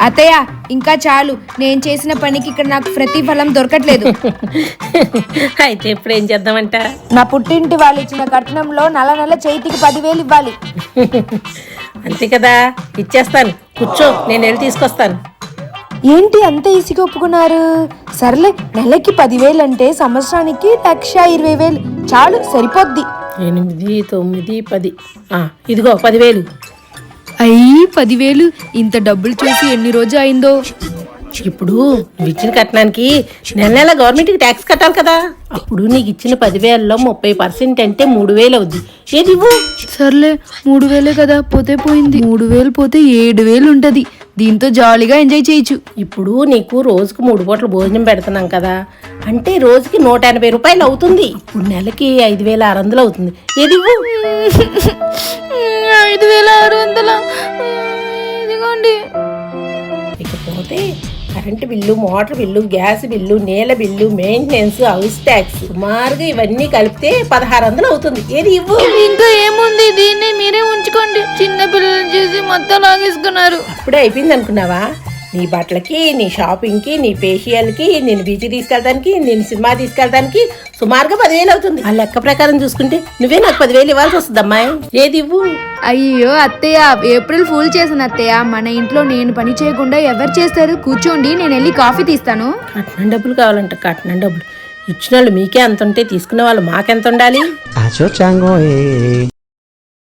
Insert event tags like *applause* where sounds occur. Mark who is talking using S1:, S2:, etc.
S1: అత్తయ్య ఇంకా చాలు. నేను చేసిన పనికి ఇక్కడ నాకు ప్రతిఫలం దొరకట్లేదు. *laughs*
S2: అయితే ఇప్పుడు ఏం చేద్దామంట?
S1: నా పుట్టింటి వాళ్ళు ఇచ్చిన కట్నంలో నెల నెల చేతికి పదివేలు ఇవ్వాలి. *laughs*
S2: అంతే కదా ఇచ్చేస్తాను. కూర్చో నేను వెళ్ళి తీసుకొస్తాను.
S1: ఏంటి అంత ఈజీగా ఒప్పుకున్నారు? సర్లే నెలకి పదివేలు అంటే సంవత్సరానికి లక్ష ఇరవై వేలు. చాలు సరిపోద్ది.
S2: ఎనిమిది తొమ్మిది పది. ఆ, ఇదిగో పదివేలు.
S1: అయ్యి! పదివేలు ఇంత డబ్బులు చూసి ఎన్ని రోజు అయిందో
S2: ఇప్పుడు నువ్వు ఇచ్చిన కట్నానికి నెల నెల గవర్నమెంట్కి ట్యాక్స్ కట్టాలి కదా. అప్పుడు నీకు ఇచ్చిన పదివేలలో ముప్పై పర్సెంట్ అంటే మూడు వేలు అవుద్ది. ఏది ఇవ్వు?
S1: సర్లే మూడు వేలే కదా పోతే పోయింది. మూడు వేలు పోతే ఏడు వేలు ఉంటది. దీంతో జాలీగా ఎంజాయ్ చేయొచ్చు.
S2: ఇప్పుడు నీకు రోజుకు మూడు పూట్ల భోజనం పెడుతున్నాం కదా. అంటే రోజుకి నూట ఎనభై రూపాయలు అవుతుంది. ఇప్పుడు నెలకి ఐదు వేల ఆరు వందలు అవుతుంది. ఏది ఇవ్వు?
S1: ఐదు వేల ఇదిగోండి
S2: ఇకపోతే current bill motor bill gas bill నీళ్ళ బిల్లు మెయింటెనెన్స్ హౌస్ ట్యాక్స్ సుమారుగా ఇవన్నీ కలిపితే పదహారు వందలు అవుతుంది. ఏది ఇవ్వు?
S1: ఇంకా ఏముంది? దీన్ని మీరే ఉంచుకోండి. చిన్న పిల్లలు చూసి మొత్తం లాగేసుకున్నారు.
S2: అప్పుడే అయిపోయింది అనుకున్నావా? నీ బట్టలకి నీ షాపింగ్కి నీ ఫేషియల్కి నేను బీచ్ తీసుకెళ్ళడానికి నేను సినిమా తీసుకెళ్ళడానికి సుమారుగా పదివేలు అవుతుంది. ఆ లెక్క ప్రకారం చూసుకుంటే నువ్వే నాకు పదివేలు ఇవ్వాల్సి వస్తుంది అమ్మాయి ఏది ఇవ్వు?
S1: అయ్యో అత్తయ్య ఏప్రిల్ ఫూల్ చేసిన అత్తయ్య. మన ఇంట్లో నేను పని చేయకుండా ఎవరు చేస్తారు? కూర్చోండి నేను వెళ్ళి కాఫీ తీస్తాను.
S2: కట్నం డబ్బులు కావాలంట కట్నం డబ్బులు. ఇచ్చిన వాళ్ళు మీకే అంత ఉంటే తీసుకునే వాళ్ళు మాకెంత ఉండాలి.